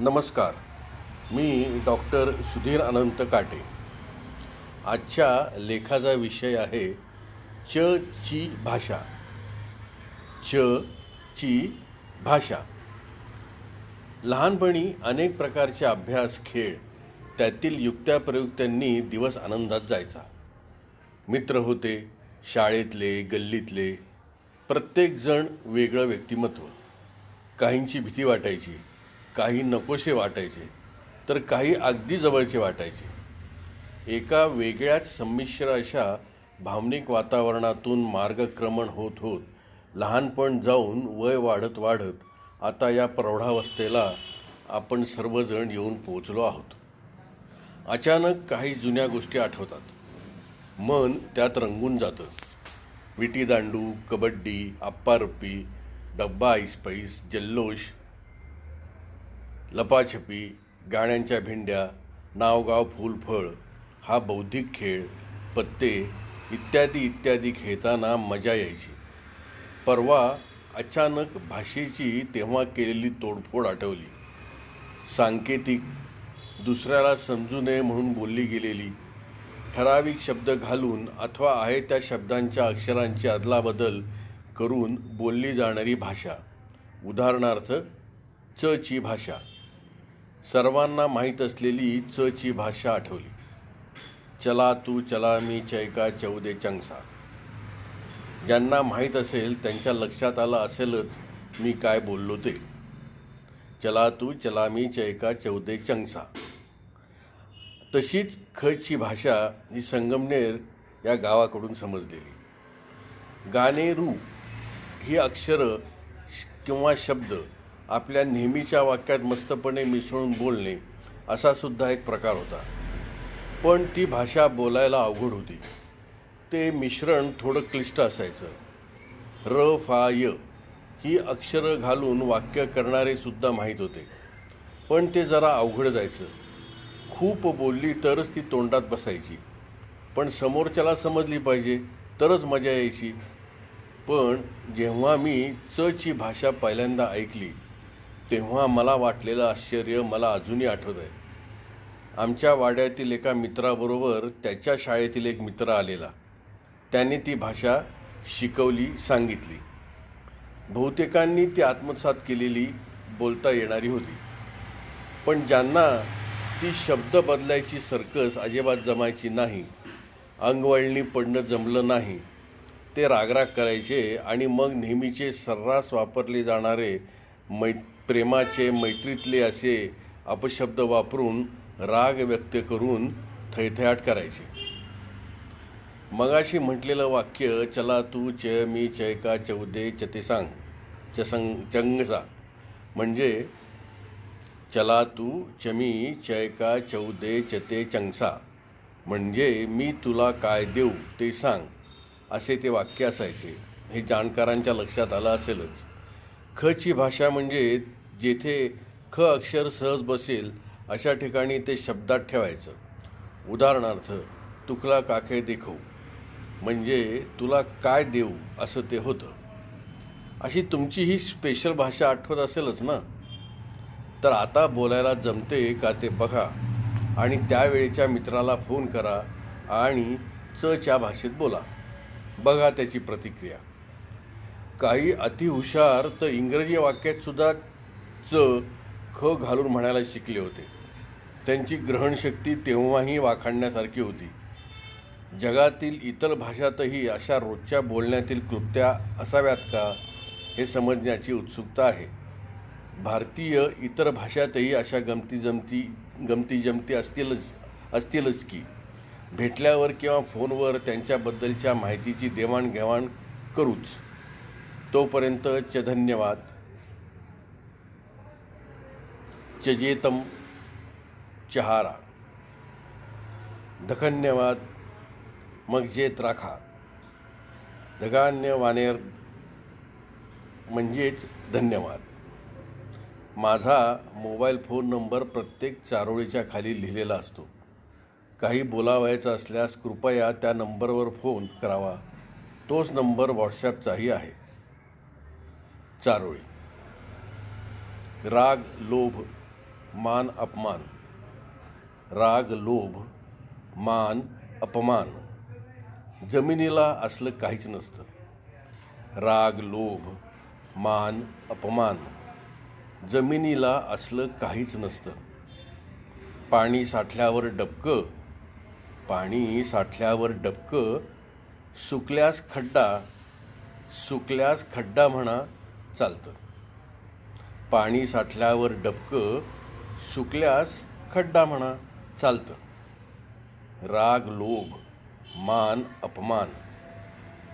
नमस्कार. मी डॉक्टर सुधीर अनंत काटे. आजच्या लेखाचा विषय आहे च ची भाषा. च ची भाषा. लहानपणी अनेक प्रकारचे अभ्यास खेळ त्यातील युक्त्या प्रयुक्त्यांनी दिवस आनंदात जायचा. मित्र होते शाळेतले गल्लीतले प्रत्येकजण वेगळं व्यक्तिमत्व. काहींची भीती वाटायची काही नकोसे वाटायचे तर काही अगदी जवळचे वाटायचे. एका वेगळ्याच संमिश्र अशा भावनिक वातावरणातून मार्गक्रमण होत होत लहानपण जाऊन वय वाढत वाढत आता या प्रौढावस्थेला आपण सर्वजण येऊन पोचलो आहोत. अचानक काही जुन्या गोष्टी आठवतात. मन त्यात रंगून जातं. विटीदांडू कबड्डी आप्पारुप्पी डब्बा ऐसपैस जल्लोष लपाछपी गाण्यांच्या भेंड्या नावगाव फूलफळ हा बौद्धिक खेळ पत्ते इत्यादी इत्यादी खेळताना मजा यायची. परवा अचानक भाषेची तेव्हा केलेली तोडफोड आठवली. सांकेतिक दुसऱ्याला समजू नये म्हणून बोलली गेलेली. ठराविक शब्द घालून अथवा आहे त्या शब्दांच्या अक्षरांची अदलाबदल करून बोलली जाणारी भाषा. उदाहरणार्थ च ची भाषा. सर्वांना माहीत असलेली च ची भाषा आठवली. चला तू चला मी चैका चौदे चंगसा. ज्यांना माहीत असेल त्यांच्या लक्षात आलं असेलच मी काय बोललो ते. चला तू चला मी चैका चौदे चंगसा. तशीच खची भाषा ही संगमनेर या गावाकडून समजलेली. गाणेरू ही अक्षरं श- किंवा शब्द आपल्या नेहमीच्या वाक्यात मस्तपणे मिसळून बोलणे असा सुद्धा एक प्रकार होता. पण ती भाषा बोलायला अवघड होती. ते मिश्रण थोडं क्लिष्ट असायचं. र फा य ही अक्षरं घालून वाक्य करणारे सुद्धा माहीत होते. पण ते जरा अवघड जायचं. खूप बोलली तरच ती तोंडात बसायची. पण समोरच्याला समजली पाहिजे तरच मजा यायची. पण जेव्हा मी च ची भाषा पहिल्यांदा ऐकली तेव्हा मला वाटलेलं आश्चर्य मला अजूनही आठवत आहे. आमच्या वाड्यातील एका मित्राबरोबर त्याच्या शाळेतील एक मित्र आलेला. त्याने ती भाषा शिकवली सांगितली. बहुतेकांनी ती आत्मसात केलेली बोलता येणारी होती. पण ज्यांना ती शब्द बदलायची सर्कस अजिबात जमायची नाही अंगवळणी पडणं जमलं नाही ते रागराग करायचे आणि मग नेहमीचे सर्रास वापरले जाणारे मै प्रेमाचे मैत्रीतले असे अपशब्द वापरून राग व्यक्त करून थैथयाट करायचे. मगाशी म्हटलेलं वाक्य चला तू च मी चयका चौदे चते सांग. चसंग चंगसा म्हणजे चला तू चमी चयका चौदे चते चंगसा म्हणजे मी तुला काय देऊ ते सांग. असे ते वाक्य असायचे. हे जाणकारांच्या लक्षात आलं असेलच. खची भाषा म्हणजे जेथे ख अक्षर सहज बसेल अशा ठिकाणी ते शब्दात ठेवायचं. उदाहरणार्थ तुकला काके देखो. म्हणजे तुला काय देऊ? असं ते होतं. अशी तुमची ही स्पेशल भाषा आठवत असेलच ना? तर आता बोलायला जमते का ते बघा आणि त्यावेळेच्या मित्राला फोन करा आणि च च्या भाषेत बोला. बघा त्याची प्रतिक्रिया. काही अतिहुशार तर इंग्रजी वाक्यात सुद्धा च ख घालून म्हणायला शिकले होते. त्यांची ग्रहणशक्ती तेव्हाही वाखाणण्यासारखी होती. जगातील इतर भाषातही अशा रोजच्या बोलण्यातील कृत्या असाव्यात का हे समजण्याची उत्सुकता आहे. भारतीय इतर भाषातही अशा गमती जमती गमती जमती असतीलच असतीलच की भेटल्यावर किंवा फोनवर त्यांच्याबद्दलच्या माहितीची देवाणघेवाण करूच. तोपर्यंत च धन्यवाद. चजेतम चहारा धन्यवाद मग जेत राखा धगान्य वानेर म्हणजेच धन्यवाद माझा मोबाईल फोन नंबर प्रत्येक चारोळीच्या खाली लिहिलेला असतो. काही बोलावायचं असल्यास कृपया त्या नंबरवर फोन करावा. तोच नंबर व्हॉट्सॲपचाही आहे. चारोळी. राग लोभ मान अपमान। राग लोभ मान अपमान। जमिनीला असलं काहीच नसतं. राग लोभ मान अपमान। जमिनीला असलं काहीच नसतं. पाणी साठल्यावर डबकं पाणी साठल्यावर डबकं सुकल्यास खड्डा सुकल्यास खड्डा म्हणा चालतं. पाणी साठल्यावर डबकं सुकल्यास खड्डा म्हणा चालतं. राग लोभ मान अपमान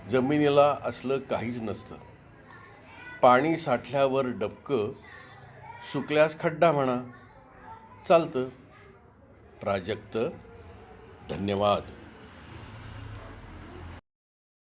जमिनीला असलं काहीच नसतं. पाणी साठल्यावर डबकं सुकल्यास खड्डा म्हणा चालतं. प्राजक्त धन्यवाद.